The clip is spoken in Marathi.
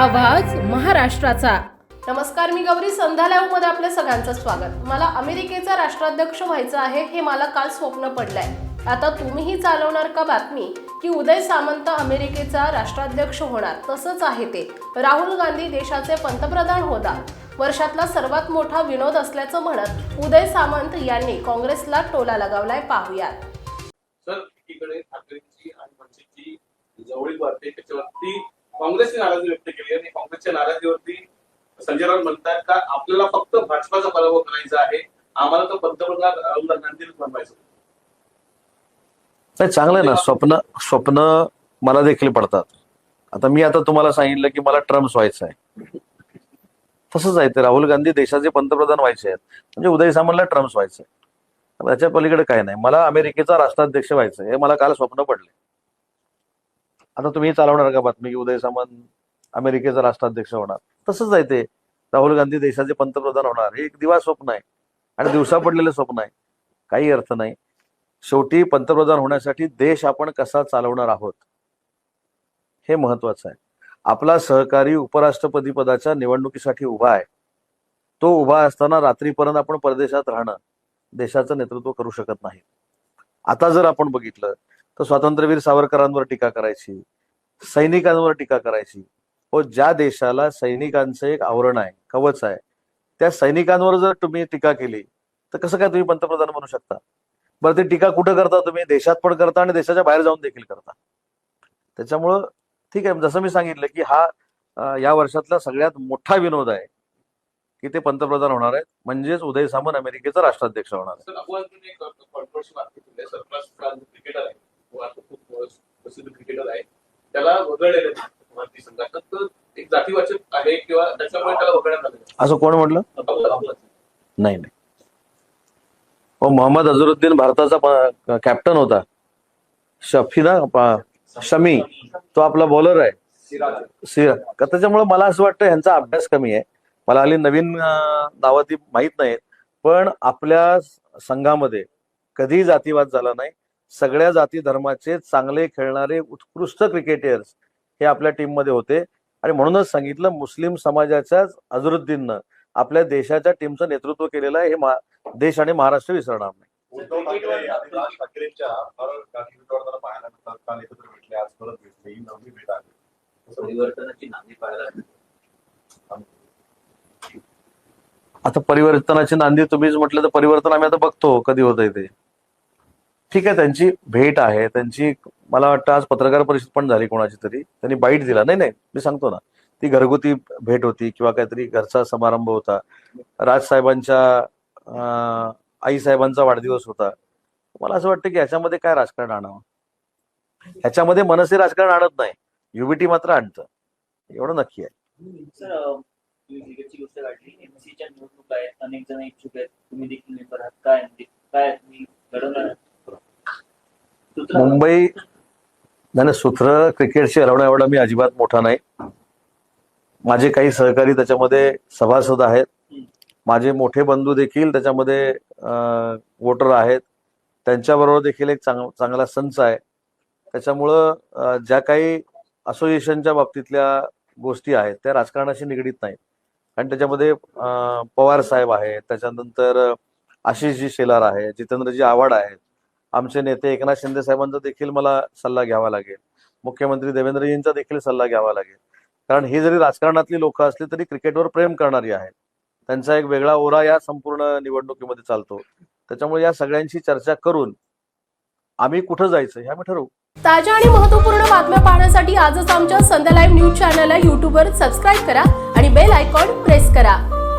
राष्ट्राचा नमस्कार मी गौरी. संध्या लाईव्हमध्ये आपल्या सगळ्यांचं स्वागत. मला अमेरिकेचा राष्ट्राध्यक्ष व्हायचं आहे हे मला काल स्वप्न पडलंय. आता तुम्हीही चालवणार का बातमी? की उदय सामंत अमेरिकेचा राष्ट्राध्यक्ष होणार तसंच आहे ते. राहुल गांधी देशाचे पंतप्रधान होणार वर्षातला सर्वात मोठा विनोद असल्याचं म्हणत उदय सामंत यांनी काँग्रेसला टोला लगावलाय. पाहूयात. सर एकीकडे ठाकरेंची आणि मनसेची जवळीक वाढते त्याच्यावरती काँग्रेसची नाराजी व्यक्त केली आणि काँग्रेसच्या नाराजीवरती संजय राऊत म्हणतात का आपल्याला फक्त भाजपाचा पराभव करायचा आहे आम्हाला तर पंतप्रधान राहुल गांधीच बनवायचं. नाही चांगलं ना. स्वप्न स्वप्न मला देखील पडतात. आता मी आता तुम्हाला सांगितलं की मला ट्रम्प व्हायचं आहे. तसंच आहे ते. राहुल गांधी देशाचे पंतप्रधान व्हायचे आहेत. म्हणजे उदय सामंतला ट्रम्प व्हायचं आहे. त्याच्या पलीकडे काय नाही. मला अमेरिकेचा राष्ट्राध्यक्ष व्हायचं हे मला काल स्वप्न पडले. आता तुम्ही चालवणार का बातमी की उदय सामंत अमेरिकेचा राष्ट्राध्यक्ष होणार? तसंच आहे ते. राहुल गांधी देशाचे पंतप्रधान होणार. हे एक दिवा स्वप्न आहे. आणि दिवसा पडलेलं स्वप्न आहे. काही अर्थ नाही. शेवटी पंतप्रधान होण्यासाठी देश आपण कसा चालवणार आहोत? हे महत्वाचं आहे. आपला सहकारी उपराष्ट्रपती पदाच्या निवडणुकीसाठी उभा आहे. तो उभा असताना रात्रीपर्यंत आपण परदेशात राहणं देशाचं नेतृत्व करू शकत नाही. आता जर आपण बघितलं तर स्वातंत्र्यवीर सावरकरांवर टीका करायची सैनिकांवर टीका करायची. व ज्या देशाला सैनिकांचं एक आवरण आहे कवच आहे त्या सैनिकांवर जर तुम्ही टीका केली तर कसं काय तुम्ही पंतप्रधान बनू शकता? बरं ती टीका कुठं करता तुम्ही? देशात पण करता आणि देशाच्या बाहेर जाऊन देखील करता. त्याच्यामुळं ठीक आहे जसं मी सांगितलं की हा या वर्षातला सगळ्यात मोठा विनोद आहे की ते पंतप्रधान होणार आहेत. म्हणजेच उदय सामंत अमेरिकेचा राष्ट्राध्यक्ष होणार आहे. तो खूप प्रसिद्ध क्रिकेटर आहे त्याला वगळलेलं भारतीय संघात तर एक जातीवाचक आहे किंवा त्याच्यामुळे त्याला वगळण्यात आलं असं कोण म्हटलं? नाही नाही. हो मोहम्मद अझरुद्दीन भारताचा कॅप्टन होता. शफी ना शमी तो आपला बॉलर आहे. सी- त्याच्यामुळे मला असं वाटतं ह्यांचा अभ्यास कमी आहे. मला हल्ली नवीन अं, नावं ती माहीत नाहीत. पण आपल्या संघामध्ये कधीही जातीवाद झाला नाही. सगळ्या जाती धर्माचे चांगले खेळणारे उत्कृष्ट क्रिकेटर्स हे आपल्या टीममध्ये होते. आणि म्हणूनच सांगितलं मुस्लिम समाजाच्याच अझरुद्दीननं आपल्या देशाच्या टीमचं नेतृत्व केलेलं आहे हे देश आणि महाराष्ट्र विसरणार नाही. आहे. आता परिवर्तनाची नांदी तुम्हीच म्हटलं तर परिवर्तन आम्ही आता बघतो कधी होत ते. ठीक आहे त्यांची भेट आहे त्यांची मला वाटतं आज पत्रकार परिषद पण झाली कोणाची तरी त्यांनी बाईट दिला. नाही नाही मी सांगतो ना ती घरगुती भेट होती किंवा काहीतरी घरचा समारंभ होता. राजसाहेबांच्या आईसाहेबांचा वाढदिवस होता. मला असं वाटतं की ह्याच्यामध्ये काय राजकारण आणावं? ह्याच्यामध्ये मनसे राजकारण आणत नाही. युबीटी मात्र आणतं. एवढं नक्की आहे. गोष्ट मुंबई नाही सूत्र क्रिकेटशी हलवणं एवढा मी अजिबात मोठा नाही. माझे काही सहकारी त्याच्यामध्ये सभासद आहेत. माझे मोठे बंधू देखील त्याच्यामध्ये वोटर आहेत. त्यांच्याबरोबर देखील एक चांग चांगला संच आहे. त्याच्यामुळं ज्या काही असोसिएशनच्या बाबतीतल्या गोष्टी आहेत त्या राजकारणाशी निगडीत नाहीत. आणि त्याच्यामध्ये पवार साहेब आहेत. त्याच्यानंतर आशिषजी शेलार आहे जितेंद्रजी आव्हाड आहेत. आमचे नेते एकनाथ शिंदे साहेबांचा देखील मला सल्ला घ्यावा लागेल. मुख्यमंत्री देवेंद्रजींचा देखील सल्ला घ्यावा लागेल. कारण ही जरी राजकारणातली लोक असली तरी क्रिकेटवर प्रेम करणारी आहेत. त्यांचा एक वेगळा ओरा या संपूर्ण निवडणुकीमध्ये चालतो. त्याच्यामुळे या सगळ्यांशी चर्चा करून आम्ही कुठं जायचं हे आम्ही ठरवू. ताज्या आणि महत्त्वपूर्ण बातम्या पाहण्यासाठी आजच आमच्या संध्या लाईव्ह न्यूज चॅनलला युट्यूबवर सबस्क्राईब करा आणि बेल आयकॉन प्रेस करा.